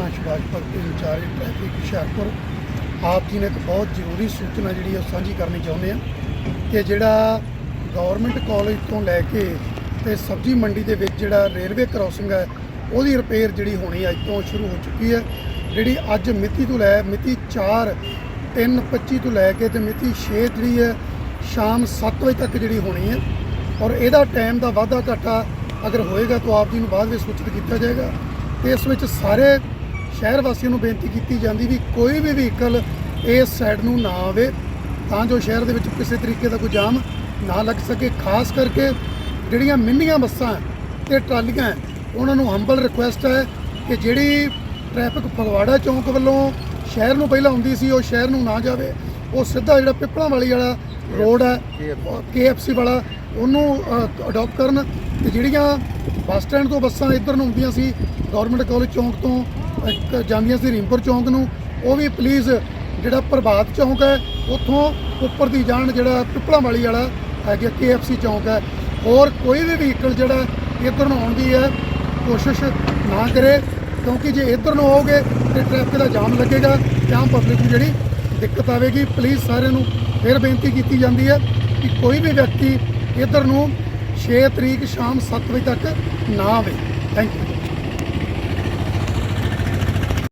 ਰਾਜਪਾਲ ਦੇ incharge traffic Hoshiarpur. ਆਪ ਜੀ ਨੇ ਇੱਕ ਬਹੁਤ ਜ਼ਰੂਰੀ ਸੂਚਨਾ ਜਿਹੜੀ ਹੈ ਉਹ ਸਾਂਝੀ ਕਰਨੀ ਚਾਹੁੰਦੇ ਆ ਕਿ ਜਿਹੜਾ ਗਵਰਨਮੈਂਟ ਕਾਲਜ ਤੋਂ ਲੈ ਕੇ ਤੇ ਸਬਜ਼ੀ ਮੰਡੀ ਦੇ ਵਿੱਚ ਜਿਹੜਾ ਰੇਲਵੇ ਕ੍ਰਾਸਿੰਗ ਹੈ, ਉਹਦੀ ਰਿਪੇਅਰ ਜਿਹੜੀ ਹੋਣੀ ਅੱਜ ਤੋਂ ਸ਼ੁਰੂ ਹੋ ਚੁੱਕੀ ਹੈ। ਜਿਹੜੀ ਅੱਜ ਮਿਤੀ ਤੋਂ ਲੈ, ਮਿਤੀ 4 3 25 ਤੋਂ ਲੈ ਕੇ ਤੇ ਮਿਤੀ 6 ਜਿਹੜੀ ਹੈ, ਸ਼ਾਮ 7 ਵਜੇ ਤੱਕ ਜਿਹੜੀ ਹੋਣੀ ਹੈ। ਔਰ ਇਹਦਾ ਟਾਈਮ ਦਾ ਵਾਧਾ ਘਾਟਾ ਅਗਰ ਹੋਏਗਾ ਤਾਂ ਆਪ ਜੀ ਨੂੰ ਬਾਅਦ ਵਿੱਚ ਸੂਚਿਤ ਕੀਤਾ ਜਾਏਗਾ। ਤੇ ਇਸ ਵਿੱਚ ਸਾਰੇ ਸ਼ਹਿਰ ਵਾਸੀਆਂ ਨੂੰ ਬੇਨਤੀ ਕੀਤੀ ਜਾਂਦੀ ਵੀ ਕੋਈ ਵੀ ਵਹੀਕਲ ਇਸ ਸਾਈਡ ਨੂੰ ਨਾ ਆਵੇ, ਤਾਂ ਜੋ ਸ਼ਹਿਰ ਦੇ ਵਿੱਚ ਕਿਸੇ ਤਰੀਕੇ ਦਾ ਕੋਈ ਜਾਮ ਨਾ ਲੱਗ ਸਕੇ। ਖਾਸ ਕਰਕੇ ਜਿਹੜੀਆਂ ਮਿੰਨੀਆਂ ਬੱਸਾਂ ਤੇ ਟਰਾਲੀਆਂ ਉਹਨਾਂ ਨੂੰ ਹੰਬਲ ਰਿਕੁਐਸਟ ਹੈ ਕਿ ਜਿਹੜੀ ਟ੍ਰੈਫਿਕ ਫਗਵਾੜਾ ਚੌਂਕ ਵੱਲੋਂ ਸ਼ਹਿਰ ਨੂੰ ਪਹਿਲਾਂ ਆਉਂਦੀ ਸੀ, ਉਹ ਸ਼ਹਿਰ ਨੂੰ ਨਾ ਜਾਵੇ। ਉਹ ਸਿੱਧਾ ਜਿਹੜਾ ਪਿੱਪਲਾਂ ਵਾਲੀ ਵਾਲਾ ਰੋਡ ਹੈ KFC ਵਾਲਾ, ਉਹਨੂੰ ਅਡਾਪਟ ਕਰਨ। ਤੇ ਜਿਹੜੀਆਂ ਬੱਸ ਸਟੈਂਡ ਤੋਂ ਬੱਸਾਂ ਇੱਧਰ ਨੂੰ ਹੁੰਦੀਆਂ ਸੀ, ਗਵਰਨਮੈਂਟ ਕਾਲਜ ਚੌਂਕ ਤੋਂ ਇੱਕ ਜਾਂਦੀਆਂ ਸੀ ਰੀਮਪੁਰ ਚੌਂਕ ਨੂੰ, ਉਹ ਵੀ ਪਲੀਜ਼ ਜਿਹੜਾ ਪ੍ਰਭਾਤ ਚੌਂਕ ਹੈ, ਉੱਥੋਂ ਉੱਪਰ ਦੀ ਜਾਣ ਜਿਹੜਾ ਪਿੱਪਲਾਂ ਵਾਲੀ ਵਾਲਾ ਹੈਗਾ KFC ਚੌਂਕ ਹੈ। ਹੋਰ ਕੋਈ ਵੀ ਵਹੀਕਲ ਜਿਹੜਾ ਇੱਧਰ ਨੂੰ ਆਉਣ ਦੀ ਹੈ, ਕੋਸ਼ਿਸ਼ ਨਾ ਕਰੇ, ਕਿਉਂਕਿ ਜੇ ਇੱਧਰ ਨੂੰ ਆਓਗੇ ਤੇ ਟ੍ਰੈਫਿਕ ਦਾ ਜਾਮ ਲੱਗੇਗਾ, ਜਾਂ ਪਬਲਿਕ ਨੂੰ ਜਿਹੜੀ ਦਿੱਕਤ ਆਵੇਗੀ ਪਲੀਜ਼ ਸਾਰਿਆਂ ਨੂੰ ਫਿਰ ਬੇਨਤੀ ਕੀਤੀ ਜਾਂਦੀ ਹੈ ਕਿ ਕੋਈ ਵੀ ਵਿਅਕਤੀ ਇੱਧਰ ਨੂੰ 6 ਤਰੀਕ ਸ਼ਾਮ 7 ਵਜੇ ਤੱਕ ਨਾ ਆਵੇ। Thank you